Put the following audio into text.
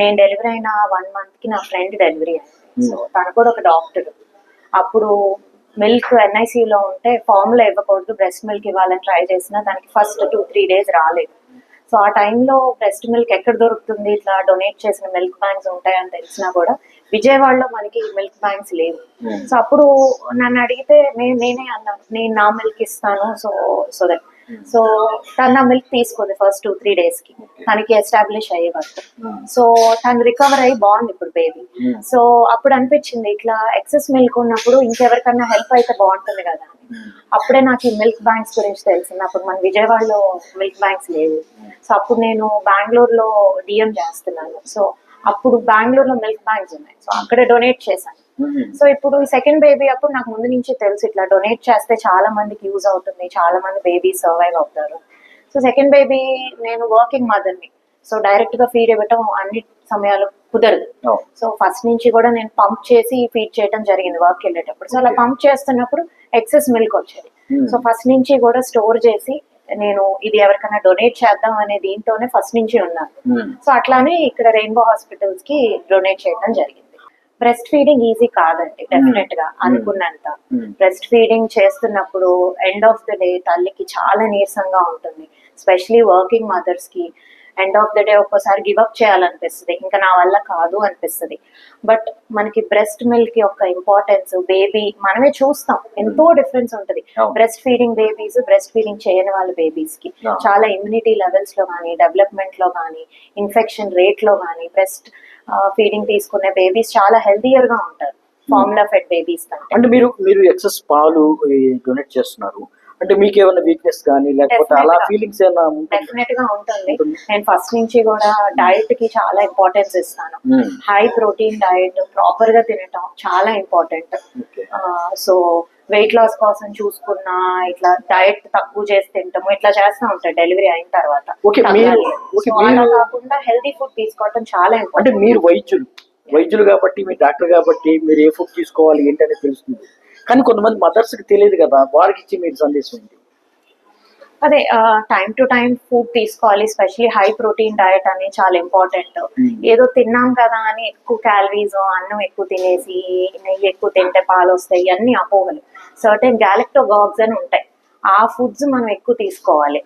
నేను డెలివరీ అయిన వన్ మంత్కి నా ఫ్రెండ్ డెలివరీ అయింది. సో తను కూడా ఒక డాక్టర్ అప్పుడు మిల్క్లో ఉంటే ఫార్ములా ఇవ్వకూడదు బ్రెస్ట్ మిల్క్ ఇవ్వాలని ట్రై చేసినా దానికి ఫస్ట్ టూ త్రీ డేస్ రాలేదు. సో ఆ టైంలో బ్రెస్ట్ మిల్క్ ఎక్కడ దొరుకుతుంది? ఇట్లా డొనేట్ చేసిన మిల్క్ బ్యాంక్స్ ఉంటాయని తెలిసినా కూడా విజయవాడలో మనకి మిల్క్ బ్యాంక్స్ లేవు. సో అప్పుడు నన్ను అడిగితే నేనే అన్నాను నేను నా మిల్క్ ఇస్తాను సో సో దట్ సో తను నా మిల్క్ తీసుకుంది ఫస్ట్ టూ త్రీ డేస్కి. తనకి ఎస్టాబ్లిష్ అయ్యే వరకు సో తను రికవర్ అయ్యి బాగుంది ఇప్పుడు బేబీ సో అప్పుడు అనిపించింది ఇట్లా ఎక్సెస్ మిల్క్ ఉన్నప్పుడు ఇంకెవరికన్నా హెల్ప్ అయితే బాగుంటుంది కదా. అప్పుడే నాకు ఈ మిల్క్ బ్యాంక్స్ గురించి తెలిసింది. అప్పుడు మన విజయవాడలో మిల్క్ బ్యాంక్స్ లేవు. సో అప్పుడు నేను బెంగళూరులో డిఎం చేస్తున్నాను. సో అప్పుడు బెంగళూరులో మిల్క్ బ్యాంక్స్ ఉన్నాయి. సో అక్కడే డొనేట్ చేశాను. సో ఇప్పుడు ఈ సెకండ్ బేబీ అప్పుడు నాకు ముందు నుంచి తెలుసు ఇట్లా డొనేట్ చేస్తే చాలా మందికి యూజ్ అవుతుంది చాలా మంది బేబీ సర్వైవ్ అవుతారు. సో సెకండ్ బేబీ నేను వర్కింగ్ మదర్ని సో డైరెక్ట్గా ఫీడ్ ఇవ్వటం అన్ని సమయాలు కుదరదు. సో ఫస్ట్ నుంచి కూడా నేను పంప్ చేసి ఫీడ్ చేయడం జరిగింది వర్క్ వెళ్ళేటప్పుడు. సో అలా పంప్ చేస్తున్నప్పుడు ఎక్సెస్ మిల్క్ వచ్చేది. సో ఫస్ట్ నుంచి కూడా స్టోర్ చేసి నేను ఇది ఎవరికైనా డొనేట్ చేద్దాం అనే దీంతోనే ఫస్ట్ నుంచి ఉన్నాను. సో అట్లానే ఇక్కడ రెయిన్బో హాస్పిటల్స్కి డొనేట్ చేయడం జరిగింది. బ్రెస్ట్ ఫీడింగ్ ఈజీ కాదండి డెఫినెట్గా అనుకున్నంత. బ్రెస్ట్ ఫీడింగ్ చేస్తున్నప్పుడు ఎండ్ ఆఫ్ ద డే తల్లికి చాలా నీరసంగా ఉంటుంది స్పెషలీ వర్కింగ్ మదర్స్కి. ఎండ్ ఆఫ్ ద డే ఒక్కోసారి గివ్ అప్ చేయాలనిపిస్తుంది ఇంకా నా వల్ల కాదు అనిపిస్తుంది. బట్ మనకి బ్రెస్ట్ మిల్క్ యొక్క ఇంపార్టెన్స్ బేబీ మనమే చూస్తాం ఎంతో డిఫరెన్స్ ఉంటుంది. Breast feeding babies breast feeding చేయని వాళ్ళ బేబీస్కి. చాలా ఇమ్యూనిటీ లెవెల్స్లో కానీ డెవలప్మెంట్లో కానీ ఇన్ఫెక్షన్ రేట్లో కానీ బ్రెస్ట్ ఫీడింగ్ తీసుకునే బేబీస్ చాలా హెల్దియర్గా ఉంటారు ఫార్ములా ఫెడ్ బేబీస్ అంటే మీరు మీరు ఎక్సెస్ పాలు డొనేట్ చేస్తున్నారు అంటే మీకు ఏమైనా వీక్నెస్ కానీ లేకపోతే అలా. ఫీలింగ్స్ ఏమైనా? డెఫినెట్గా ఉంటుంది. నేను ఫస్ట్ నుంచి కూడా డైట్కి చాలా ఇంపార్టెన్స్ ఇస్తాను. హై ప్రోటీన్ డైట్ ప్రాపర్గా తినటం చాలా ఇంపార్టెంట్. సో వెయిట్ లాస్ కోసం చూసుకున్నా ఇట్లా డైట్ తక్కువ చేసి తింటాము ఇట్లా చేస్తూ ఉంటాయి డెలివరీ అయిన తర్వాత. అలా కాకుండా హెల్దీ ఫుడ్ తీసుకోవటం చాలా అంటే మీరు వైద్యులు. వైద్యులు కాబట్టి మీరు డాక్టర్ కాబట్టి మీరు ఏ ఫుడ్ తీసుకోవాలి ఏంటనేది తెలుస్తుంది. కానీ కొంతమంది మదర్స్కి తెలియదు కదా వారికి ఇచ్చి మీరు సందేశం ఏంటి? అదే టైం టు టైం ఫుడ్ తీసుకోవాలి స్పెషలీ హై ప్రోటీన్ డయట్ అనేది చాలా ఇంపార్టెంట్ Hmm. ఏదో తిన్నాం కదా అని ఎక్కువ క్యాలరీస్ అన్నం ఎక్కువ తినేసి నెయ్యి ఎక్కువ తింటే పాలు వస్తాయి అన్ని అపోహలు. సర్టెన్ గ్యాలెక్టో గాగ్స్ అని ఉంటాయి. ఆ ఫుడ్స్ మనం ఎక్కువ తీసుకోవాలి.